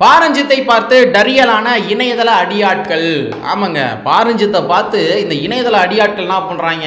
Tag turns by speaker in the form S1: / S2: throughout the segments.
S1: பாரஞ்சித்தை பார்த்து டரியலான இணையதள அடியாட்கள். ஆமாங்க பாரஞ்சித்தை பார்த்து இந்த இணையதள அடியாட்கள் என்ன பண்ணுறாங்க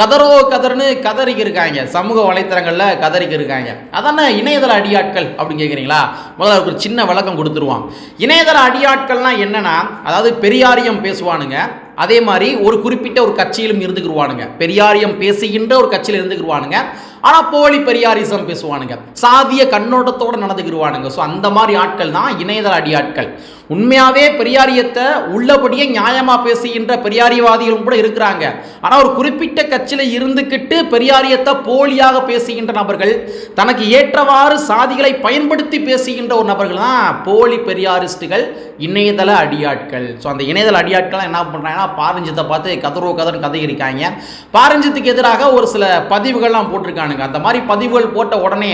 S1: கதறோ கதர்னு கதறிக்கு இருக்காங்க சமூக வலைத்தளங்களில் கதறிக்கு இருக்காங்க அதான இணையதள அடியாட்கள் அப்படின்னு கேட்குறீங்களா முதல்ல ஒரு சின்ன விளக்கம் கொடுத்துருவான் இணையதள அடியாட்கள்னால் என்னென்னா அதாவது பெரியாரியம் பேசுவானுங்க. அதே மாதிரி ஒரு குறிப்பிட்ட ஒரு கட்சியிலும் இருந்துக்கிருவானுங்க பெரியாரியம் பேசுகின்ற ஒரு கட்சியில் இருந்துக்கிருவானுங்க ஆனால் போலி பெரியாரிசம் பேசுவானுங்க. சாதிய கண்ணோட்டத்தோடு நடந்துக்கிருவானுங்க ஸோ அந்த மாதிரி ஆட்கள் தான் இணையதள அடியாட்கள். உண்மையாகவே பெரியாரியத்தை உள்ளபடியே நியாயமாக பேசுகின்ற பெரியாரியவாதிகளும் கூட இருக்கிறாங்க. ஆனால் ஒரு குறிப்பிட்ட கட்சியில் இருந்துக்கிட்டு பெரியாரியத்தை போலியாக பேசுகின்ற நபர்கள் தனக்கு ஏற்றவாறு சாதிகளை பயன்படுத்தி பேசுகின்ற ஒரு நபர்கள் தான் போலி பெரியாரிஸ்டுகள் இணையதள அடியாட்கள். ஸோ அந்த இணையதள அடியாட்கள் என்ன பண்ணுறாங்கன்னா பாரஞ்சித்தை பார்த்து கதறோ கதன் கதையிருக்காங்க பாரஞ்சித்துக்கு எதிராக ஒரு சில பதிவுகள்லாம் போட்டிருக்கானுங்க. அந்த மாதிரி பதிவுகள் போட்ட உடனே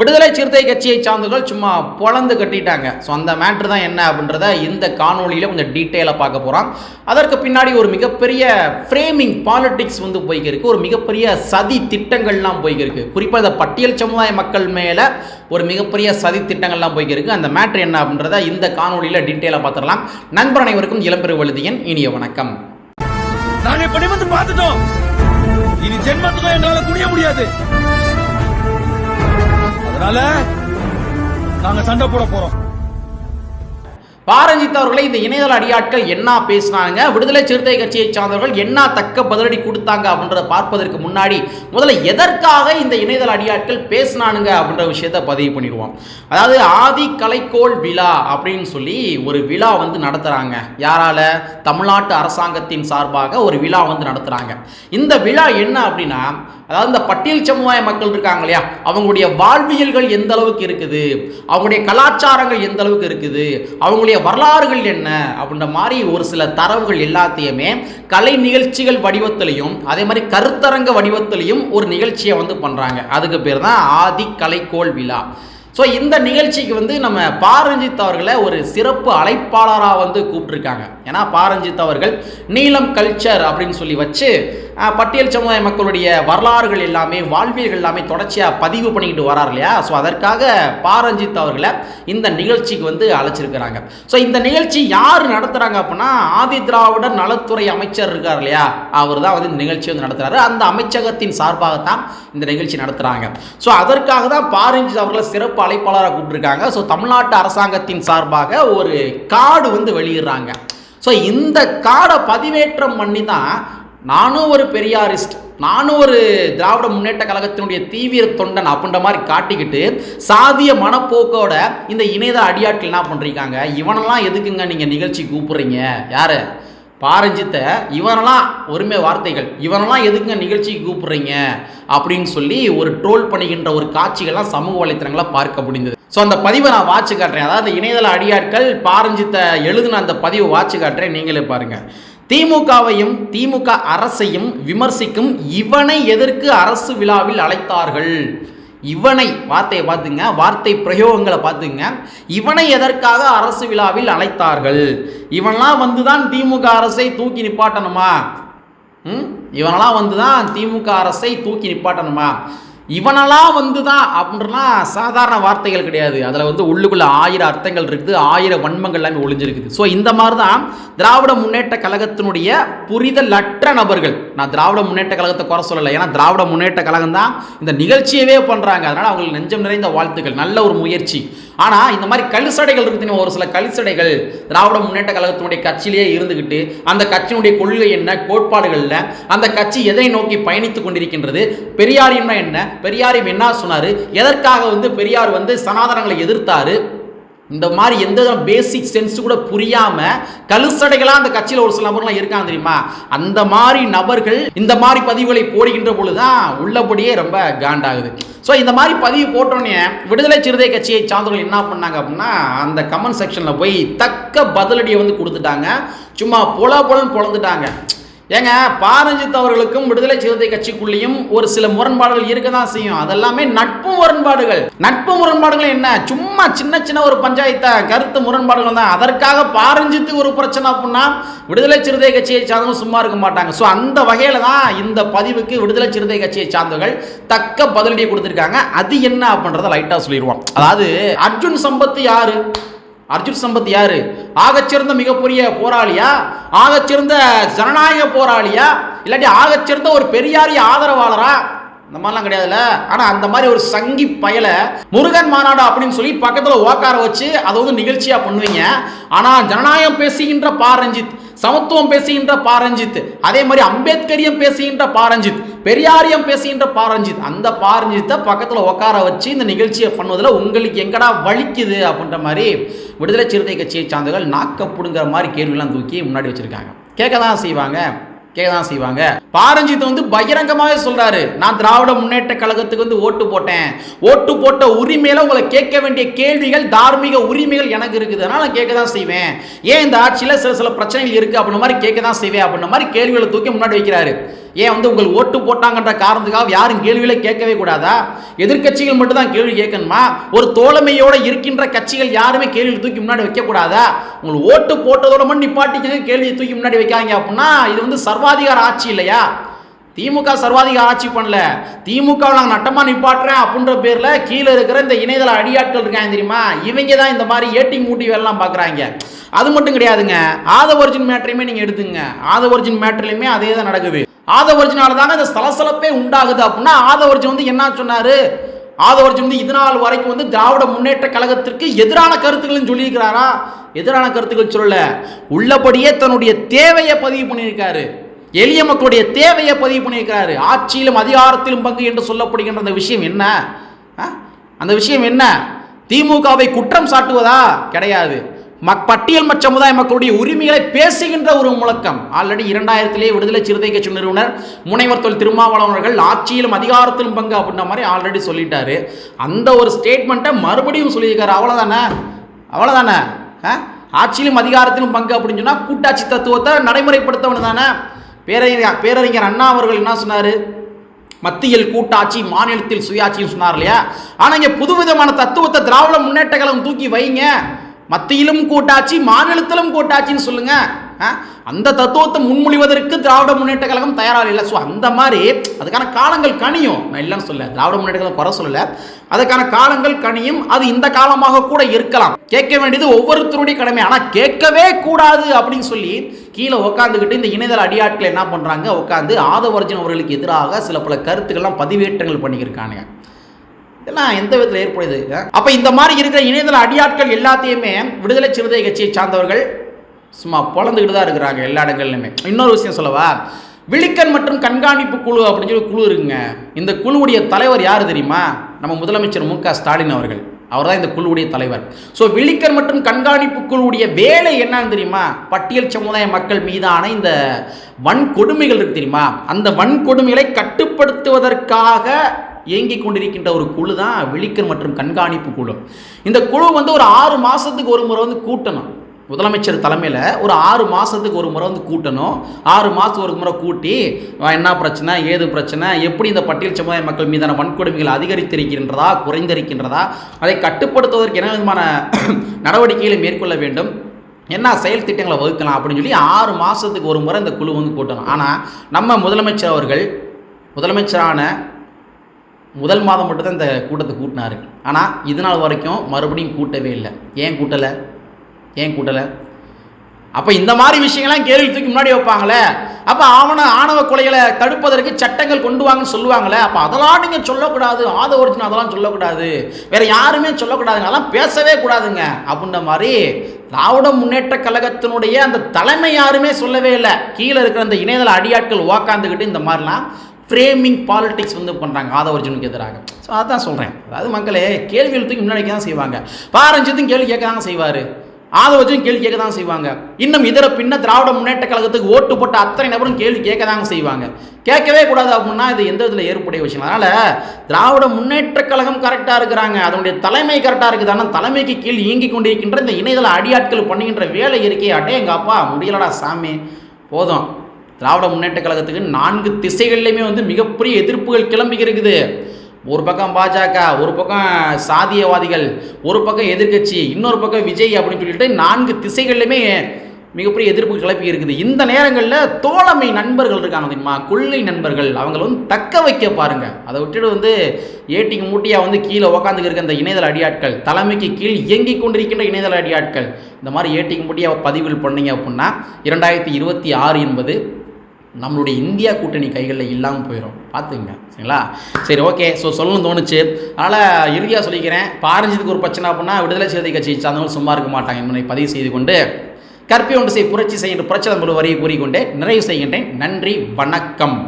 S1: விடுதலை சிறுத்தை கட்சியை சார்ந்தவர்கள் சும்மா பொழந்து கட்டிட்டாங்க. ஸோ அந்த மேட்ரு தான் என்ன அப்படின்றத இந்த காணொலியில் கொஞ்சம் டீட்டெயிலாக பார்க்க போகிறோம் அதற்கு பின்னாடி ஒரு மிகப்பெரிய ஃப்ரேமிங் பாலிட்டிக்ஸ் வந்து போய்க்கிருக்கு. ஒரு மிகப்பெரிய சதி திட்டங்கள்லாம் போய்க்கிருக்கு. குறிப்பாக இந்த பட்டியல் சமுதாய மக்கள் மேலே ஒரு மிகப்பெரிய சதி திட்டங்கள்லாம் போய்க்கிருக்கு. அந்த மேட்ரு என்ன அப்படின்றத இந்த காணொலியில் டீட்டெயிலாக பார்த்துடலாம். நண்பர் அனைவருக்கும் இளம்பெரு வழுதியின் இனிய வணக்கம்.
S2: நாங்க இப்ப நிமிர்ந்து பார்த்துட்டோம். இனி ஜென்மத்துக்கும் எங்களால குடிய முடியாது. அதனால நாங்க சண்டை போட போறோம்.
S1: பாரஞ்சித் அவர்களை இந்த இணையதள அடியாட்கள் என்ன பேசினாங்க? விடுதலை சிறுத்தை கட்சியை சார்ந்தவர்கள் என்ன தக்க பதிலடி கொடுத்தாங்க அப்படின்றத பார்ப்பதற்கு முன்னாடி முதல்ல எதற்காக இந்த இணையதள அடியாட்கள் பேசினானுங்க அப்படின்ற விஷயத்த பதிவு பண்ணிடுவோம். அதாவது ஆதி கலைக்கோள் விழா அப்படின்னு சொல்லி ஒரு விழா வந்து நடத்துகிறாங்க யாரால? தமிழ்நாட்டு அரசாங்கத்தின் சார்பாக ஒரு விழா வந்து நடத்துகிறாங்க இந்த விழா என்ன அப்படின்னா அதாவது இந்த பட்டியல் சமுதாய மக்கள் இருக்காங்க இல்லையா? அவங்களுடைய வாழ்வியல்கள் எந்த அளவுக்கு இருக்குது? அவங்களுடைய கலாச்சாரங்கள் எந்த அளவுக்கு இருக்குது? அவங்களுடைய வரலாறுகள் என்ன அப்படின்ற மாதிரி ஒரு சில தரவுகள் எல்லாத்தையுமே கலை நிகழ்ச்சிகள் வடிவத்திலையும் அதே மாதிரி கருத்தரங்க வடிவத்திலையும் ஒரு நிகழ்ச்சியை வந்து பண்ணுறாங்க அதுக்கு பேர் தான் ஆதி கலைக்கோள் விழா. ஸோ இந்த நிகழ்ச்சிக்கு வந்து நம்ம பாரஞ்சித் அவர்களை ஒரு சிறப்பு அழைப்பாளராக வந்து கூப்பிட்டுருக்காங்க. ஏன்னா பாரஞ்சித் அவர்கள் நீலம் கல்ச்சர் அப்படின்னு சொல்லி வச்சு பட்டியல் சமுதாய மக்களுடைய வரலாறுகள் எல்லாமே வாழ்வியல்கள் எல்லாமே தொடர்ச்சியாக பதிவு பண்ணிக்கிட்டு வரார் இல்லையா? ஸோ அதற்காக பாரஞ்சித் அவர்களை இந்த நிகழ்ச்சிக்கு வந்து அழைச்சிருக்கிறாங்க. ஸோ இந்த நிகழ்ச்சி யார் நடத்துகிறாங்க அப்படின்னா ஆதி திராவிடர் நலத்துறை அமைச்சர் இருக்கார் இல்லையா? அவர் தான் வந்து இந்த நிகழ்ச்சி வந்து நடத்துகிறாரு அந்த அமைச்சகத்தின் சார்பாக தான் இந்த நிகழ்ச்சி நடத்துகிறாங்க ஸோ அதற்காக தான் பாரஞ்சித் அவர்களை சிறப்பு அழைப்பாளராக கூப்பிட்டுருக்காங்க. ஸோ தமிழ்நாட்டு அரசாங்கத்தின் சார்பாக ஒரு கார்டு வந்து வெளியிடுறாங்க. ஸோ இந்த கார்டை பதிவேற்றம் பண்ணி தான் நானும் ஒரு பெரியாரிஸ்ட் நானும் ஒரு திராவிட முன்னேற்ற கழகத்தினுடைய தீவிர தொண்டன் அப்படின்ற மாதிரி காட்டிக்கிட்டு சாதிய மனப்போக்கோட இந்த இணையதள அடியாட்டில் என்ன பண்ணுறீங்க இவனெல்லாம் எதுக்குங்க நீங்கள் நிகழ்ச்சி கூப்பிட்றீங்க? யாரு? பாரஞ்சித்தை இவனெல்லாம் ஒருமே வார்த்தைகள் இவனெல்லாம் எதுக்குங்க நிகழ்ச்சிக்கு கூப்பிடுறீங்க? அப்படின்னு சொல்லி ஒரு ட்ரோல் பண்ணுகின்ற ஒரு காட்சிகள்லாம் சமூக வலைத்தளங்களை பார்க்க முடிந்தது. ஸோ அந்த பதிவை நான் வாட்சி காட்டுறேன். அதாவது இணையதள அடியாட்கள் பாரஞ்சித்தை எழுதின அந்த பதிவை வாட்சி காட்டுறேன். நீங்களே பாருங்கள் திமுகவையும் திமுக அரசையும் விமர்சிக்கும் இவனை எதற்கு அரசு விழாவில் அழைத்தார்கள்? இவனை வார்த்தையை பார்த்துங்க வார்த்தை பிரயோகங்களை பார்த்துங்க. இவனை எதற்காக அரசு விழாவில் அழைத்தார்கள்? இவன்லாம் வந்து தான் திமுக அரசை தூக்கி நிப்பாட்டணுமா? ம்? இவனெல்லாம் வந்து தான் திமுக அரசை தூக்கி நிப்பாட்டணுமா? இவனெல்லாம் வந்து தான் அப்படின்லாம் சாதாரண வார்த்தைகள் கிடையாது. அதில் வந்து உள்ளுக்குள்ளே ஆயிரம் அர்த்தங்கள் இருக்குது ஆயிரம் வன்மங்கள் எல்லாமே ஒளிஞ்சிருக்குது. ஸோ இந்த மாதிரி தான் திராவிட முன்னேற்ற கழகத்தினுடைய புரிதலற்ற நபர்கள். நான் திராவிட முன்னேற்ற கழகத்தை குறை சொல்லலை. ஏன்னா திராவிட முன்னேற்ற கழகம் தான் இந்த நிகழ்ச்சியவே பண்ணுறாங்க அதனால் அவங்களுக்கு நெஞ்சம் நிறைந்த வாழ்த்துக்கள். நல்ல ஒரு முயற்சி. ஆனால் இந்த மாதிரி கலிசடைகள் இருக்கு ஒரு சில கலிசடைகள் திராவிட முன்னேற்ற கழகத்தினுடைய கட்சியிலேயே இருந்துக்கிட்டு அந்த கட்சியினுடைய கொள்கை என்ன கோட்பாடுகளில் அந்த கட்சி எதை நோக்கி பயணித்துக் கொண்டிருக்கின்றது பெரியாரியம்னா என்ன பெரியாரியம் என்ன சொன்னார்? எதற்காக வந்து பெரியார் வந்து சனாதனங்களை எதிர்த்தாரு? இந்த மாதிரி எந்த பேசிக் சென்ஸ் கூட புரியாம கழுசடைகளாக அந்த கட்சியில் ஒரு சில நபர்கள்லாம் இருக்காங்க தெரியுமா? அந்த மாதிரி நபர்கள் இந்த மாதிரி பதிவுகளை போடுகின்ற பொழுதுதான் உள்ளபடியே ரொம்ப காண்டாகுது. ஸோ இந்த மாதிரி பதிவு போட்டோன்னே விடுதலை சிறுதை கட்சியை சார்ந்தவர்கள் என்ன பண்ணாங்க அப்படின்னா அந்த கமெண்ட் செக்ஷனில் போய் தக்க பதிலடியை வந்து கொடுத்துட்டாங்க. சும்மா பொல பொலன்னு பொழந்துட்டாங்க ஏங்க பாரஞ்சித் அவர்களுக்கும் விடுதலை சிறுத்தை கட்சிக்குள்ளேயும் ஒரு சில முரண்பாடுகள் இருக்க தான் செய்யும். அதெல்லாமே நட்பு முரண்பாடுகள். நட்பு முரண்பாடுகள் என்ன? சும்மா சின்ன சின்ன ஒரு பஞ்சாயத்தை கருத்து முரண்பாடுகள் தான். அதற்காக பாரஞ்சித்து ஒரு பிரச்சனை அப்படின்னா விடுதலை சிறுத்தை கட்சியை சார்ந்தவங்க சும்மா இருக்க மாட்டாங்க. ஸோ அந்த வகையில் தான் இந்த பதிவுக்கு விடுதலை சிறுத்தை கட்சியை சார்ந்தவர்கள் தக்க பதிலடியை கொடுத்துருக்காங்க. அது என்ன அப்படின்றத லைட்டாக சொல்லிடுவோம். அதாவது அர்ஜுன் சம்பத்து யாரு? அர்ஜுன் சம்பத் யாரு? ஆகச்சிறந்த மிகப்பெரிய போராளியா? ஆகச்சிறந்த ஜனநாயக போராளியா? இல்லாட்டி ஆகச்சிறந்த ஒரு பெரியாரிய ஆதரவாளரா? இந்த மாதிரிலாம் கிடையாதுல்ல. ஆனா அந்த மாதிரி ஒரு சங்கி பயலை முருகன் மாநாடு அப்படின்னு சொல்லி பக்கத்துல உக்கார வச்சு அதை வந்து நிகழ்ச்சியா பண்ணுவீங்க. ஆனா ஜனநாயகம் பேசுகின்ற பா ரஞ்சித் சமத்துவம் பேசுகின்ற பாரஞ்சித் அதே மாதிரி அம்பேத்கரியம் பேசுகின்ற பாரஞ்சித் பெரியாரியம் பேசுகின்ற பாரஞ்சித் அந்த பாரஞ்சித்தை பக்கத்தில் உட்கார வச்சு இந்த நிகழ்ச்சியை பண்ணுவதில் உங்களுக்கு எங்கடா வலிக்குது அப்படின்ற மாதிரி விடுதலை சிறுத்தை கட்சியை சார்ந்தவர்கள் நாக்கப்புடுங்கிற மாதிரி கேள்விலாம் தூக்கி முன்னாடி வச்சுருக்காங்க. கேட்க தான் செய்வாங்க கேட்க தான் செய்வாங்க. பாரஞ்சித் வந்து பகிரங்கமாகவே சொல்கிறாரு நான் திராவிட முன்னேற்ற கழகத்துக்கு வந்து ஓட்டு போட்டேன். ஓட்டு போட்ட உரிமையில் உங்களை கேட்க வேண்டிய கேள்விகள் தார்மீக உரிமைகள் எனக்கு இருக்குது. அதனால் நான் கேட்க தான் செய்வேன். ஏன் இந்த ஆட்சியில் சில சில பிரச்சனைகள் இருக்குது அப்படின்ற மாதிரி கேட்க தான் செய்வேன். அப்படின்ற மாதிரி கேள்விகளை தூக்கி முன்னாடி வைக்கிறாரு. ஏன் வந்து உங்கள் ஓட்டு போட்டாங்கன்ற காரணத்துக்காக யாரும் கேள்விகளை கேட்கவே கூடாதா? எதிர்க்கட்சிகள் மட்டும் தான் கேள்வி கேட்கணுமா? ஒரு தோழமையோடு இருக்கின்ற கட்சிகள் யாருமே கேள்வியில் தூக்கி முன்னாடி வைக்கக்கூடாதா உங்கள் ஓட்டு போட்டதோட மட்டும் நிப்பாட்டிக்கங்க கேள்வியை தூக்கி முன்னாடி வைக்காங்க அப்படின்னா இது வந்து சர்வாதிகார ஆட்சி இல்லையா? திமுக சர்வாதிக ஆட்சி பண்ணல. திமுக நாங்கள் நட்டமாக நிப்பாட்டுறேன் அப்படின்ற பேரில் கீழே இருக்கிற இந்த இணையதள அடியாட்கள் இருக்காங்க தெரியுமா? இவங்க தான் இந்த மாதிரி ஏட்டி மூட்டி வேலைலாம் பார்க்குறாங்க அது மட்டும் கிடையாதுங்க. ஆதவர்ஜின் மேட்டரையுமே நீங்கள் எடுத்துங்க. ஆதவர்ஜின் மேட்டர்லையுமே அதே தான் நடக்குது. ஆதவர்ஜினால தாங்க இந்த சலசலப்பே உண்டாகுது அப்படின்னா ஆதவர்ஜன் வந்து என்ன சொன்னார்? ஆதவர்ஜன் வந்து இதனால் வரைக்கும் வந்து திராவிட முன்னேற்ற கழகத்திற்கு எதிரான கருத்துக்கள்னு சொல்லியிருக்கிறாரா? எதிரான கருத்துக்கள் சொல்லல. உள்ளபடியே தன்னுடைய தேவையை பதிவு பண்ணியிருக்காரு. எளிய மக்களுடைய தேவையை பதிவு பண்ணியிருக்கிறாரு. ஆட்சியிலும் அதிகாரத்திலும் பங்கு என்று சொல்லப்படுகின்ற அந்த விஷயம் என்ன? ஆ? அந்த விஷயம் என்ன? திமுகவை குற்றம் சாட்டுவதா? கிடையாது. மக் பட்டியல் மற்ற சமுதாய மக்களுடைய உரிமைகளை பேசுகின்ற ஒரு முழக்கம். ஆல்ரெடி இரண்டாயிரத்திலேயே விடுதலை சிறுத்தை கட்சி நிறுவனர் முனைவர் தொல் திருமாவளவர்கள் ஆட்சியிலும் அதிகாரத்திலும் பங்கு அப்படின்ற மாதிரி ஆல்ரெடி சொல்லிட்டாரு. அந்த ஒரு ஸ்டேட்மெண்ட்டை மறுபடியும் சொல்லியிருக்காரு. அவ்வளோதானே அவ்வளோதானே ஆ? ஆட்சியிலும் அதிகாரத்திலும் பங்கு அப்படின்னு சொன்னால் கூட்டாட்சி தத்துவத்தை நடைமுறைப்படுத்தவனு தானே? பேரறிஞர் பேரறிஞர் அண்ணா அவர்கள் என்ன சொன்னார்? மத்தியில் கூட்டாட்சி மாநிலத்தில் சுயாட்சின்னு சொன்னார் இல்லையா? ஆனால் இங்கே புதுவிதமான தத்துவத்தை திராவிட முன்னேற்ற கழகம் தூக்கி வைங்க. மத்தியிலும் கூட்டாட்சி மாநிலத்திலும் கூட்டாட்சின்னு சொல்லுங்கள் அந்த தத்துவத்தை முன்மொழிவதற்கு திராவிட முன்னேற்ற கழகம் தயாராக இல்லை. ஸோ அந்த மாதிரி அதுக்கான காலங்கள் கனியும். நான் இல்லைன்னு சொல்ல திராவிட முன்னேற்ற கழகம் குறை சொல்லல. அதுக்கான காலங்கள் கனியும். அது இந்த காலமாக கூட இருக்கலாம். கேட்க வேண்டியது ஒவ்வொருத்தருடைய கடமை. ஆனால் கேட்கவே கூடாது அப்படின்னு சொல்லி கீழே உட்காந்துக்கிட்டு இந்த இணையதள அடியாட்கள் என்ன பண்ணுறாங்க உட்காந்து ஆதவர்ஜன் அவர்களுக்கு எதிராக சில பல கருத்துக்கள்லாம் பதிவேற்றங்கள் பண்ணியிருக்கானுங்க இதெல்லாம் எந்த விதத்தில் ஏற்படுது அப்போ இந்த மாதிரி இருக்கிற இணையதள அடியாட்கள் எல்லாத்தையுமே விடுதலை சிறுத்தை கட்சியை சார்ந்தவர்கள் சும்மா பொழந்துக்கிட்டு தான் இருக்கிறாங்க எல்லா இடங்கள்லையுமே. இன்னொரு விஷயம் சொல்லவா? விழிக்கன் மற்றும் கண்காணிப்பு குழு அப்படின்னு சொல்லி குழு இருக்குங்க. இந்த குழுவுடைய தலைவர் யார் தெரியுமா? நம்ம முதலமைச்சர் மு க ஸ்டாலின் அவர்கள். அவர் தான் இந்த குழுவுடைய தலைவர். ஸோ விழிக்கன் மற்றும் கண்காணிப்பு குழுவுடைய வேலை என்னன்னு தெரியுமா? பட்டியல் சமுதாய மக்கள் மீதான இந்த வன்கொடுமைகள் இருக்கு தெரியுமா? அந்த வன்கொடுமைகளை கட்டுப்படுத்துவதற்காக இயங்கிக் கொண்டிருக்கின்ற ஒரு குழு தான் விழிக்கன் மற்றும் கண்காணிப்பு குழு. இந்த குழு வந்து ஒரு ஆறு மாதத்துக்கு ஒரு முறை வந்து கூட்டணும். முதலமைச்சர் தலைமையில் ஒரு ஆறு மாதத்துக்கு ஒரு முறை வந்து கூட்டணும். ஆறு மாதத்துக்கு ஒரு முறை கூட்டி என்ன பிரச்சனை? ஏது பிரச்சனை? எப்படி இந்த பட்டியல் சமுதாய மக்கள் மீதான வன்கொடுமைகள் அதிகரித்திருக்கின்றதா? குறைந்திருக்கின்றதா? அதை கட்டுப்படுத்துவதற்கு என்ன விதமான நடவடிக்கைகளை மேற்கொள்ள வேண்டும்? என்ன செயல் திட்டங்களை வகுக்கலாம்? அப்படின்னு சொல்லி ஆறு மாதத்துக்கு ஒரு முறை இந்த குழு வந்து கூட்டணும். ஆனால் நம்ம முதலமைச்சர் அவர்கள் முதலமைச்சரான முதல் மாதம் மட்டும்தான் இந்த கூட்டத்தை கூட்டினாரு ஆனால் இது நாள் வரைக்கும் மறுபடியும் கூட்டவே இல்லை. ஏன் கூட்டலை? ஏன் கூட்டலை? அப்போ இந்த மாதிரி விஷயங்கள்லாம் கேள்வி தூக்கி முன்னாடி வைப்பாங்களே. அப்போ ஆவண ஆணவ கொலைகளை தடுப்பதற்கு சட்டங்கள் கொண்டு வாங்கன்னு சொல்லுவாங்களே. அப்போ அதெல்லாம் நீங்கள் சொல்லக்கூடாது. ஆத ஒரிஜினல் அதெல்லாம் சொல்லக்கூடாது. வேற யாருமே சொல்லக்கூடாதுங்க. அதெல்லாம் பேசவே கூடாதுங்க. அப்படின்ற மாதிரி திராவிட முன்னேற்ற கழகத்தினுடைய அந்த தலைமை யாருமே சொல்லவே இல்லை. கீழே இருக்கிற அந்த இணையதள அடியாட்கள் உக்காந்துக்கிட்டு இந்த மாதிரிலாம் ஃப்ரேமிங் பாலிடிக்ஸ் வந்து பண்ணுறாங்க ஆதவர்ஜனுக்கு எதிராக. ஸோ அதான் சொல்கிறேன் அதாவது மக்களே கேள்வி தூக்கி முன்னாடி தான் செய்வாங்க. பாரஞ்சித்தும் கேள்வி கேட்க தான் செய்வார். ஆதவர்ஜன் கேள்வி கேட்க தான் செய்வாங்க. இன்னும் இதர பின்ன திராவிட முன்னேற்ற கழகத்துக்கு ஓட்டு போட்ட அத்தனை நபரும் கேள்வி கேட்க தாங்க செய்வாங்க. கேட்கவே கூடாது அப்படின்னா இது எந்த விதத்தில் ஏற்புடைய விஷயம்? அதனால் திராவிட முன்னேற்ற கழகம் கரெக்டாக இருக்கிறாங்க. அதனுடைய தலைமை கரெக்டாக இருக்குது ஆனால் தலைமைக்கு கீழ் இயங்கி கொண்டிருக்கின்ற இந்த இணையதள அடியாட்கள் பண்ணுகின்ற வேலை இருக்கே அடே எங்கள் அப்பா முடியலடா சாமி. போதும். திராவிட முன்னேற்ற கழகத்துக்கு நான்கு திசைகள்லையுமே வந்து மிகப்பெரிய எதிர்ப்புகள் கிளம்பி இருக்குது ஒரு பக்கம் பாஜக ஒரு பக்கம் சாதியவாதிகள் ஒரு பக்கம் எதிர்க்கட்சி இன்னொரு பக்கம் விஜய் அப்படின்னு சொல்லிட்டு நான்கு திசைகள்லையுமே மிகப்பெரிய எதிர்ப்பு கிளப்பி இருக்குது. இந்த நேரங்களில் தோழமை நண்பர்கள் இருக்காங்க தெரியுமா? கொள்ளை நண்பர்கள். அவங்கள வந்து தக்க வைக்க பாருங்க. அதை விட்டுட்டு வந்து ஏட்டிக்கு மூட்டியாக வந்து கீழே உக்காந்துக்கு இருக்க இந்த இணையதள அடியாட்கள் தலைமைக்கு கீழ் இயங்கிக் கொண்டிருக்கின்ற இணையதள அடியாட்கள் இந்த மாதிரி ஏட்டிக்கு மூட்டியாக பதிவுகள் பண்ணீங்க அப்படின்னா இரண்டாயிரத்தி இருபத்தி ஆறு என்பது நம்மளுடைய இந்தியா கூட்டணி கைகளில் இல்லாமல் போயிடும் பார்த்துங்க சரிங்களா? சரி ஓகே. ஸோ சொல்லணும்னு தோணுச்சு. அதனால் இறுதியாக சொல்லிக்கிறேன். பாரஞ்சதுக்கு ஒரு பிரச்சனை அப்படின்னா விடுதலை சிறுத்தை கட்சி சார்ந்தவங்க சும்மா இருக்க மாட்டாங்க. என்பதை பதிவு செய்து கொண்டு கற்பி ஒன்று செய் புரட்சி செய்கின்ற புரட்சி வரியை கூறிக்கொண்டே நிறைவு செய்கின்றேன். நன்றி வணக்கம்.